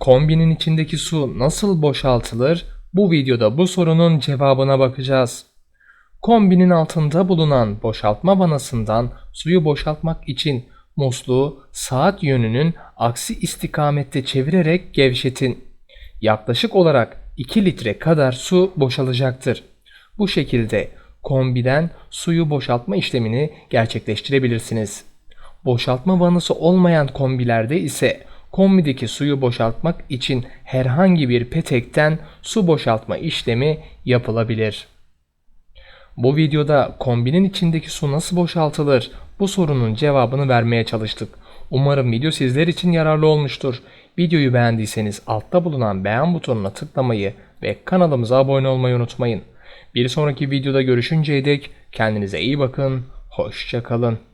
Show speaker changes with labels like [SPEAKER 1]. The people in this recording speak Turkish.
[SPEAKER 1] Kombinin içindeki su nasıl boşaltılır? Bu videoda bu sorunun cevabına bakacağız. Kombinin altında bulunan boşaltma vanasından suyu boşaltmak için musluğu saat yönünün aksi istikamette çevirerek gevşetin. Yaklaşık olarak 2 litre kadar su boşalacaktır. Bu şekilde kombiden suyu boşaltma işlemini gerçekleştirebilirsiniz. Boşaltma vanası olmayan kombilerde ise kombideki suyu boşaltmak için herhangi bir petekten su boşaltma işlemi yapılabilir. Bu videoda kombinin içindeki su nasıl boşaltılır? Bu sorunun cevabını vermeye çalıştık. Umarım video sizler için yararlı olmuştur. Videoyu beğendiyseniz altta bulunan beğen butonuna tıklamayı ve kanalımıza abone olmayı unutmayın. Bir sonraki videoda görüşünceye dek kendinize iyi bakın, hoşçakalın.